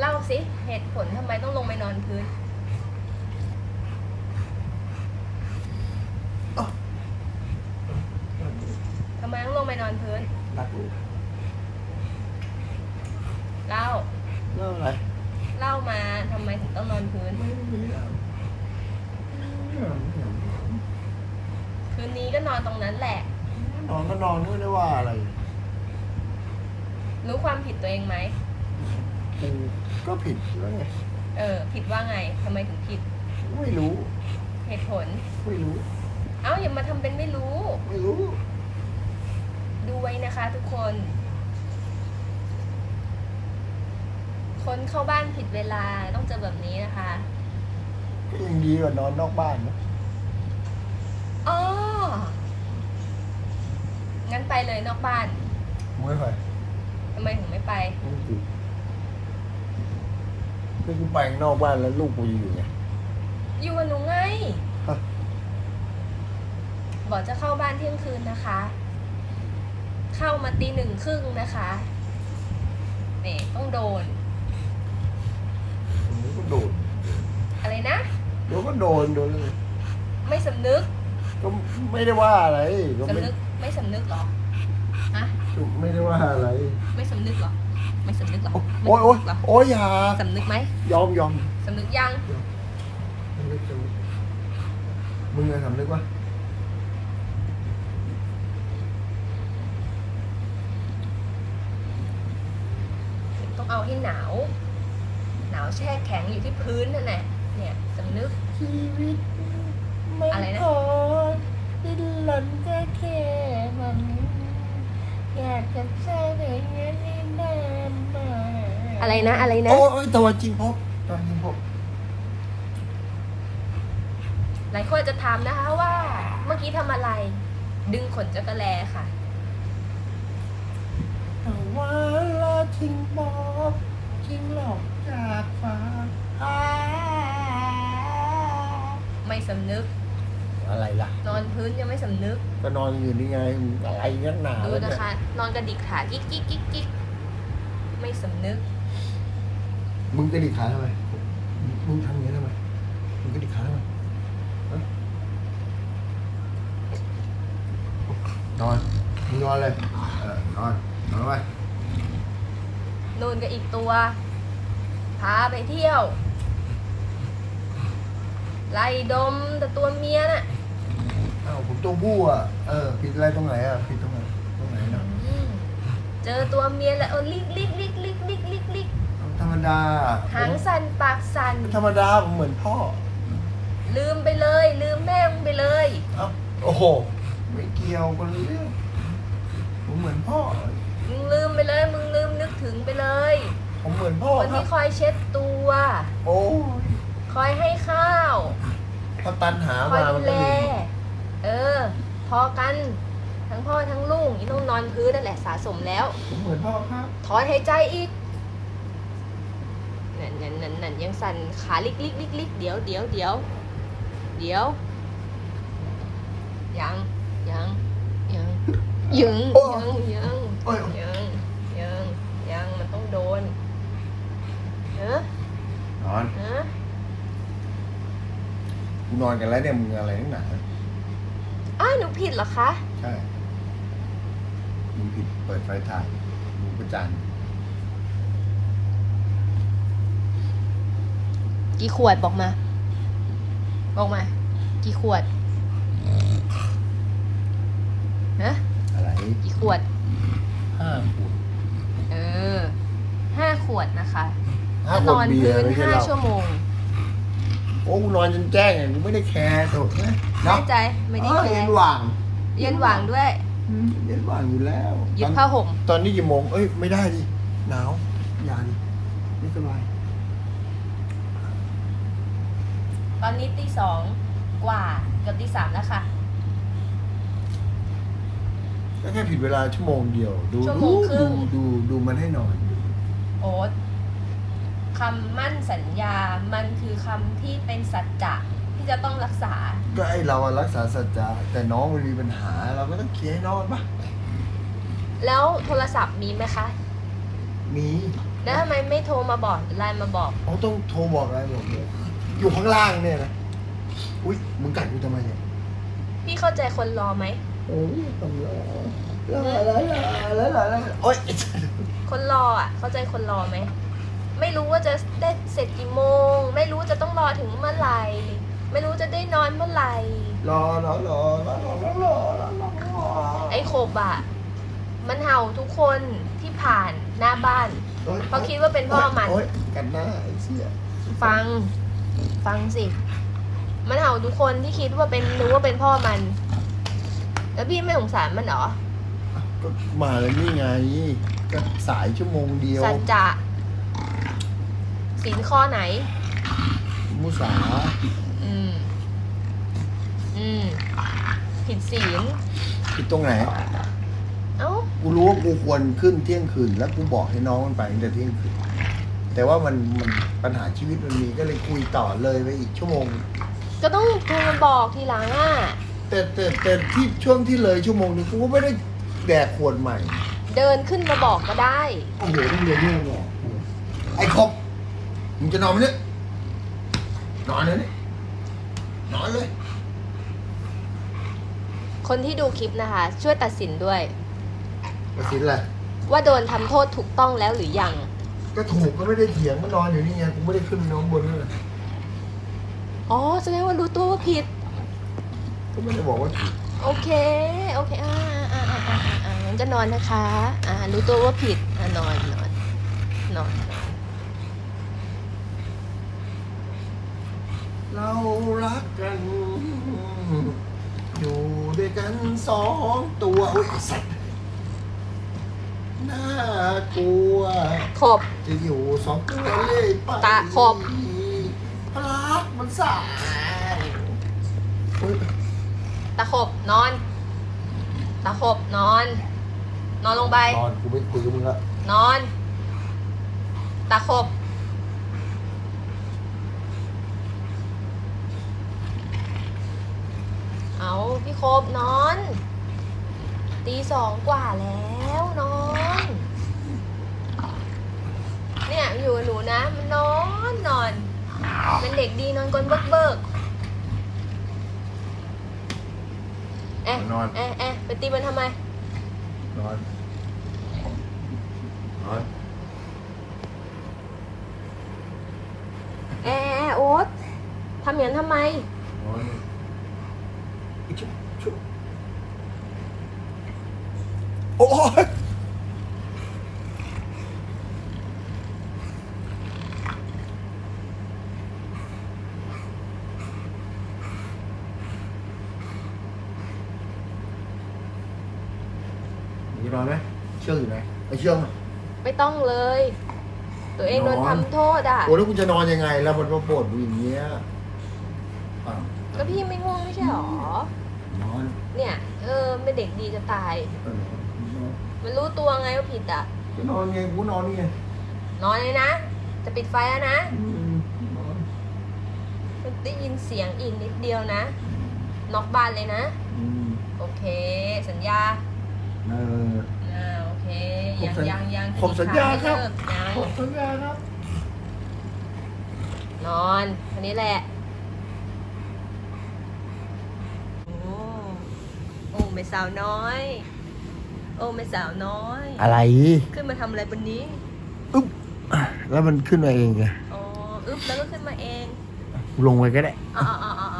เล่าสิเหตุผลทำไมต้องลงไปนอนพื้นทำไมต้องลงไปนอนพื้น รักลูกเล่า เล่าอะไรเล่ามาทำไมถึงต้องนอนพื้น ไม่มีอะคืนนี้ก็นอนตรงนั้นแหละ นอนก็นอนไม่ได้ว่าอะไรรู้ความผิดตัวเองไหม กู ก็ผิดแล้วไงเออ ผิดว่าไงทำไมถึงผิดไม่รู้เหตุผล ไม่รู้ เอ้าอย่ามาทำเป็นไม่รู้ ไม่รู้ ดูไว้นะคะทุกคน คนเข้าบ้านผิดเวลาต้องเจอแบบนี้นะคะ ก็ยังดีกว่านอนนอกบ้านนะอ๋อ งั้นไปเลยนอกบ้านไม่ไปทำไมถึงไม่ไป ไม่ติด คือกูไปข้างนอกบ้านแล้วลูกกูจะอยู่ไง อยู่กับหนูไง ฮะ บอกจะเข้าบ้านเที่ยงคืนนะคะ เข้ามาตีหนึ่งครึ่งนะคะนี่ต้องโดน เดี๋ยวก็โดนอะไรนะ เดี๋ยวก็โดนโดนเลยไม่สำนึกก็ไม่ได้ว่าอะไรก็ไม่สำนึกไม่สำนึกเหรอฮะไม่ได้ว่าอะไร ไม่สำนึกเหรอ ไม่สำนึกเหรอโอ้ยโอ้ยไม่สำนึกเหรอโอ้ยอย่าสำนึกไหมยอมยอมสำนึกยังสำนึกสำนึกมึงอะสำนึกวะต้องเอาให้หนาว หนาวแช่แข็งอยู่ที่พื้นนั่นแหละเนี่ยสำนึกชีวิตไม่อะไรนะพอดิ้นรนก็แค่มันอยากจะใช้ในเงี้ยนี่นานมา อะไรนะ อะไรนะโอ้ยโอ้ยตะวันจริงพบตะวันจริงพบหลายคนอาจจะถามนะคะว่าเมื่อกี้ทำอะไร ดึงขนจักรแลค่ะแต่ว่าละจริงบอกจริงหลอกจากฟ้าอ่าไม่สำนึก อะไรล่ะ นอนพื้นยังไม่สำนึก ก็นอนอยู่นี่ไงอะไรนักหนาดูแล้วเนี่นะยคะ นอนกระดิกขากิ๊กกิ๊กกิ๊กกิ๊กไม่สำนึก มึงกระดิกขาทำไมมึงทำอย่างนี้ทำไมมึงกระดิกขาทำไมฮะนอนมึงนอนเลยเออนอนนอนไปนูนกับอีกตัว พาไปเที่ยว ไล่ดมแต่ตัวเมียน่ะอ้าวผมตัวผู้อะเออผิดอะไรตรงไหนอะผิดตรงไหนตรงไหนเนาะอืมเจอตัวเมียแล้วเอาลิกลิกลิกลิกลิกลิกลิก ธรรมดาหางสั่นปากสั่นผมธรรมดาผมเหมือนพ่อ ลืมไปเลย ลืมแม่มึงไปเลยเอ้าโอ้โห ไม่เกี่ยวกันเรื่องผมเหมือนพ่อ มึงลืมไปเลย มึงลืมนึกถึงไปเลยผมเหมือนพ่อคนครัที่บ คอยเช็ดตัว โอ้ยคอยให้ข้าว พอตันหาคอยมาดูมันแล ก็ลืมเออ พอกัน ทั้งพ่อทั้งลูกนี่ต้องนอนพื้นนั่นแหละสะสมแล้ว ผมเหมือนพ่อครับ ถอนหายใจอีก นั่นนั่นนั่นนั่นยังสั่นขาลิกลิกลิกลิกเดี๋ยวเดี๋ยวเดี๋ยวเดี๋ยว ยังยังยังยังยังยังยังยังยังมันต้องโดนเออนอนเออกูนอนกันแล้วเนี่ยมึงอะไรนักหนาอ้าวหนูผิดเหรอคะ ใช่มึงผิดเปิดไฟถ่ายมึงประจาน กี่ขวดบอกมา บอกมา กี่ขวดฮะอะไรกี่ขวดห้าขวด เออห้าขวดนะคะห้าก็ขนวดอนเบียพื้ร์นไม่ใช่ห้าเหล้าชั่วโมงโอ้กูนอนจนแจ้งไงกูไม่ได้แคร์ตัวนะแน่ใจไม่ได้เออแคเย็ร์นหว่างเย็นหว่างด้วยอืมเย็นหว่างอยู่แล้วหยิบตอนผ้าห่ม ตอนนี้กี่โมงเอ้ยไม่ได้ดิหนาวอย่าดิไม่สบาย ตอนนี้ตีสองกว่าเกือบตีสามแล้วค่ะ ก็แค่ผิดเวลาชั่วโมงเดียว ดูชั่วโมดูงครึ่ดูง ดูดูมันให้นอนโอ๊ตคำมั่นสัญญา มันคือคำที่เป็นสัจจะที่จะต้องรักษา ก็ไอเราอะรักษาสัจจะแต่น้องมันมีปัญหา เราก็ต้องเคลียร์ให้น้องปะแล้วโทรศัพท์มีไหมคะ มีแล้วทำไมไม่โทรมาบอกหรือไลน์มาบอก เขาต้องโทรบอกอะไรบอกเนี่ย อยู่ข้างล่างเนี่ยนะ อุ้ยมึงกัดกูทำไมเนี่ยพี่เข้าใจคนรอไหม โอ้ยต้องรอรอรอรอรอรอรอโอ๊ยไอ้สัสคนรออะ เข้าใจคนรอไหม ไม่รู้ว่าจะได้เสร็จกี่โมง ไม่รู้จะต้องรอถึงเมื่อไหร่ ไม่รู้จะได้นอนเมื่อไหร่ รอรอรอรอรอรอรอรอรอไอ้โขบอะ มันเห่าทุกคนที่ผ่านหน้าบ้านโอ๊ยเพราะคิดว่าเป็นพ่อมัน โอ๊ยกันหน้าไอ้เชี่ยฟัง ฟังสิ มันเห่าทุกคนที่คิดว่าเป็นรู้ว่าเป็นพ่อมัน แล้วพี่ไม่สงสารมันเหรอ ก็มาแล้วนี่ไงก็สายชั่วโมงเดียวสัจจะสินข้อไหน มุสาอืม อืม ผิดศีลผิดตรงไหน เอ้า กูรู้ว่ากูควรขึ้นเที่ยงคืน แล้วกูบอกให้น้องมันไปตั้งแต่เที่ยงคืน แต่ว่ามันมันปัญหาชีวิตมันมีก็เลยคุยต่อเลยไปอีกชั่วโมง ก็ต้องโทรมาบอกทีหลังอะ แต่แต่แต่ที่ช่วงที่เลยชั่วโมงนึงกูก็ไม่ได้แดกขวดใหม่เดินขึ้นมาบอกก็ได้ โอ้โหต้องเรียนเรื่องเนี่ยไอ้ครบมึงจะนอนไหมเนี่ยนอนเลยเนี่ยนอนเลยคนที่ดูคลิปนะคะ ช่วยตัดสินด้วยตัดสินอะไร ว่าโดนทำโทษถูกต้องแล้วหรือยัง ก็ถูกก็ไม่ได้เถียงมันนอนอยู่นี่ไงกูไม่ได้ขึ้นไปนอนบนนั่นแหละอ๋อแสดงว่ารู้ตัวว่าผิด ก็ไม่ได้บอกว่าถูกโอเค โอเค อ่าอ่าอ่าอ่าอ่าอ่างั้นจะนอนนะคะ อ่า รู้ตัวว่าผิด อ่านอนนอนนอนนอน เรารักกัน อยู่ด้วยกันสองตัวอุ้ยไอ้สัตว์ น่ากลัวขบจะอยู่สองตัวเลยไปตาขบรักมันสายอุ๊ยตะขบนอน ตะขบนอน นอนลงไป นอนกูไม่คุยกับมึงละนอน ตะขบ เอาพี่โคบนอน ตีสองกว่าแล้วนอนเนี่ยอยู่กับหนูนะมันนอนนอนเป็นเด็กดีนอนกลนเบิกเบิกเอ๊ะนอน เอ๊ะเอ๊ะไปตีมันทำไม นอน นอนแอร์โอ๊ตทำอย่างนั้นทำไม นอนอีกชุบชุบ โอ้ยมีนอนไหมเชือกอยู่ไหนไอเชือกมาไม่ต้องเลย ตัวเองโดนนอนทำโทษอะ โอ้แล้วคุณจะนอนยังไง แล้วมันมาปวดอยู่อย่างเงี้ยอะก็พี่ไม่ง่วงไม่ใช่หรอ นอนเนี่ยเออเป็นเด็กดีจะตาย เออนอนมันรู้ตัวไงว่าผิดอะจะนอนไงกูนอนนี่ไงนอนเลยนะ จะปิดไฟแล้วนะ อืมนอนมันได้ยินเสียงอีกนิดเดียวนะน็อกบ้านเลยนะ อืมโอเค สัญญาเออ อ่าโอเคผมยังสัญยังยังผมสัญญาครับเลิกยังผมสัญญาครับ นอนอันนี้แหละโอ้ โอ้ไม่สาวน้อย โอ้ไม่สาวน้อย อะไร ขึ้นมาทำอะไรบนนี้ อึ๊บ แล้วมันขึ้นมาเองไง อ๋อ อึ๊บ แล้วก็ขึ้นมาเอง ลงไปก็ได้ อ๋ออ๋อ